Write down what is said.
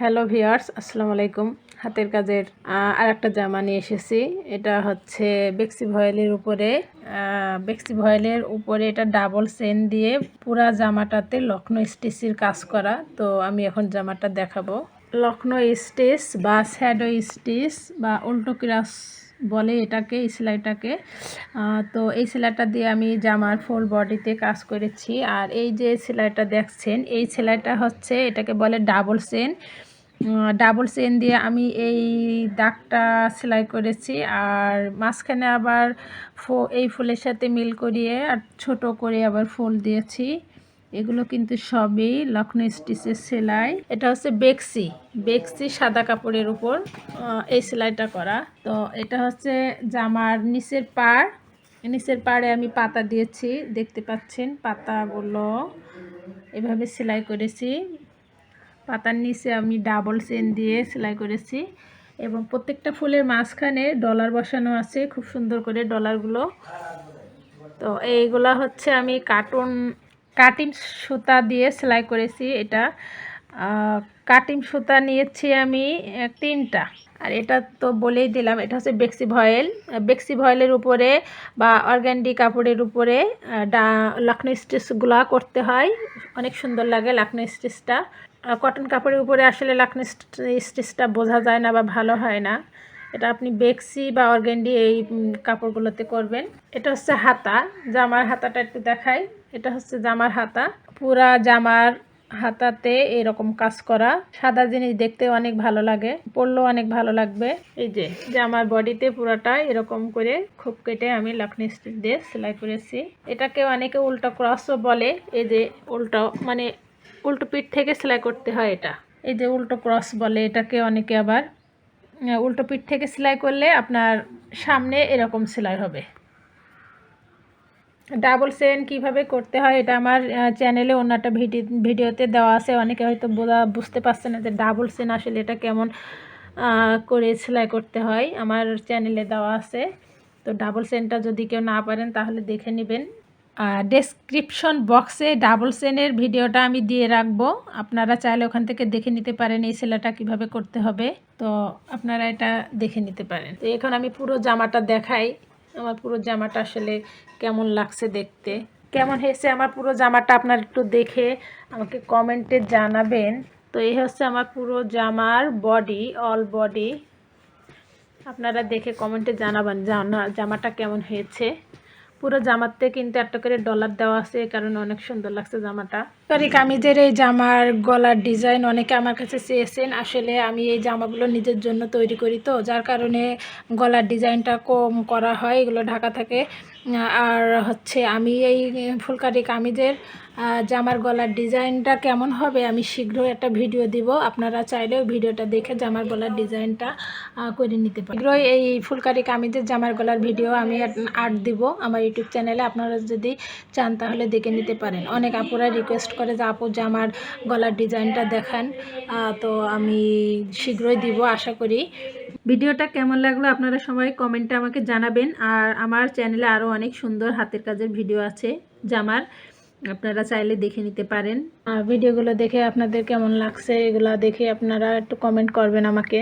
Hello viewers আসসালামু আলাইকুম। হাতের কাজের আর একটা জামা নিয়ে এসেছি। এটা হচ্ছে বেক্সি ভয়েলের উপরে। বেক্সি ভয়েলের উপরে এটা ডাবল সেন দিয়ে পুরা জামাটাতে লক্ষ্ণৌ স্টিচের কাজ করা। তো আমি এখন জামাটা দেখাবো। লক্ষ্ণৌ স্টিচ বা স্যাডো স্টিচ বা উল্টো ক্রাস বলে এটাকে, এই সেলাইটাকে। তো এই সেলাইটা দিয়ে আমি জামার ফুল বডিতে কাজ করেছি। আর এই যে সেলাইটা দেখছেন, এই সেলাইটা হচ্ছে, এটাকে বলে ডাবল চেন ডাবল চেন দিয়ে আমি এই দাগটা সেলাই করেছি। আর মাঝখানে আবার ফো, এই ফুলের সাথে মিল করিয়ে আর ছোট করে আবার ফুল দিয়েছি। এগুলো কিন্তু সবই লক্ষ্ণৌ স্টিচের সেলাই। এটা হচ্ছে বেক্সি বেক্সি সাদা কাপড়ের উপর এই সেলাইটা করা। তো এটা হচ্ছে জামার নিচের পাড়। নিচের পাড়ে আমি পাতা দিয়েছি, দেখতে পাচ্ছেন পাতাগুলো। এভাবে সেলাই করেছি। পাতার নিচে আমি ডাবল চেন দিয়ে সেলাই করেছি। এবং প্রত্যেকটা ফুলের মাঝখানে ডলার বসানো আছে, খুব সুন্দর করে ডলারগুলো। তো এইগুলা হচ্ছে আমি কার্টুন কাটিং সুতা দিয়ে সেলাই করেছি এটা। কাটিং সুতা নিয়েছি আমি তিনটা। আর এটা তো বলেই দিলাম, এটা হচ্ছে বেক্সি ভয়েল। বেক্সি ভয়েলের উপরে বা অর্গ্যান্ডি কাপড়ের উপরে ডা লক্ষ্ণৌ স্টিচগুলা করতে হয়। অনেক সুন্দর লাগে লক্ষ্ণৌ স্টিচটা। কটন কাপড়ের উপরে আসলে লক্ষ্ণৌ স্টিচটা বোঝা যায় না বা ভালো হয় না। এটা আপনি বেক্সি বা অর্গেন্ডি এই কাপড়গুলোতে করবেন। এটা হচ্ছে হাতা, জামার হাতাটা একটু দেখাই। এটা হচ্ছে জামার হাতা। পুরা জামার হাতাতে এরকম কাজ করা। সাদা জিনিস দেখতে অনেক ভালো লাগে, পরলেও অনেক ভালো লাগবে। এই যে জামার বডিতে পুরাটা এরকম করে খুব কেটে আমি লক্ষ্ণী স্টিচ দিয়ে সেলাই করেছি। এটাকে অনেকে উল্টো ক্রসও বলে। এই যে উল্টো মানে উল্টো পিঠ থেকে সেলাই করতে হয় এটা। এই যে উল্টো ক্রস বলে এটাকে অনেকে আবার। উল্টো পিঠ থেকে সেলাই করলে আপনার সামনে এরকম সেলাই হবে। ডাবল চেন কীভাবে করতে হয় এটা আমার চ্যানেলে অন্য একটা ভিডিও ভিডিওতে দেওয়া আছে। অনেকে হয়তো বোঝা, বুঝতে পারছে না যে ডাবল সেন আসলে এটা কেমন করে সেলাই করতে হয়। আমার চ্যানেলে দেওয়া আছে। তো ডাবল সেনটা যদি কেউ না পারেন তাহলে দেখে নেবেন। ডেসক্রিপশন বক্সে ডাবল চেনের ভিডিওটা আমি দিয়ে রাখব। আপনারা চাইলে ওখান থেকে দেখে নিতে পারেন এই সেলাইটা কীভাবে করতে হবে। তো আপনারা এটা দেখে নিতে পারেন। তো এখন আমি পুরো জামাটা দেখাই। আমার পুরো জামাটা আসলে কেমন লাগছে দেখতে। কেমন হয়েছে আমার পুরো জামাটা আপনার একটু দেখে আমাকে কমেন্টে জানাবেন। তো এই হচ্ছে আমার পুরো জামার বডি অল বডি আপনারা দেখে কমেন্টে জানাবেন জানা জামাটা কেমন হয়েছে। পুরো জামাতে কিন্তু একটা করে ডলার দেওয়া আছে কারণ কারণে অনেক সুন্দর লাগছে জামাটা। সরি কামিজের এই জামার গলার ডিজাইন অনেকে আমার কাছে চেয়েছেন, আসলে আমি এই জামাগুলো নিজের জন্য তৈরি করি তো, যার কারণে গলার ডিজাইনটা কম করা হয়, এগুলো ঢাকা থাকে। আর হচ্ছে আমি এই ফুলকারি কামিজের আহ, জামার গলার ডিজাইনটা কেমন হবে আমি শীঘ্রই একটা ভিডিও দিব। আপনারা চাইলেও ভিডিওটা দেখে জামার গলার ডিজাইনটা করে নিতে পারেন। শীঘ্রই এই ফুলকারি কামিজের জামার গলার ভিডিও আমি আর্ট দিব আমার ইউটিউব চ্যানেলে। আপনারা যদি চান তাহলে দেখে নিতে পারেন। অনেক আপুরা রিকোয়েস্ট করে যে আপু জামার গলার ডিজাইনটা দেখান। তো আমি শীঘ্রই দিব আশা করি। ভিডিওটা কেমন লাগল আপনারা সবাই কমেন্টে আমাকে জানাবেন। আর আমার চ্যানেলে আরও অনেক সুন্দর হাতের কাজের ভিডিও আছে জামার আপনারা চাইলে দেখে নিতে পারেন। আর ভিডিওগুলো দেখে আপনাদের কেমন লাগছে, এগুলো দেখে আপনারা একটু কমেন্ট করবেন আমাকে।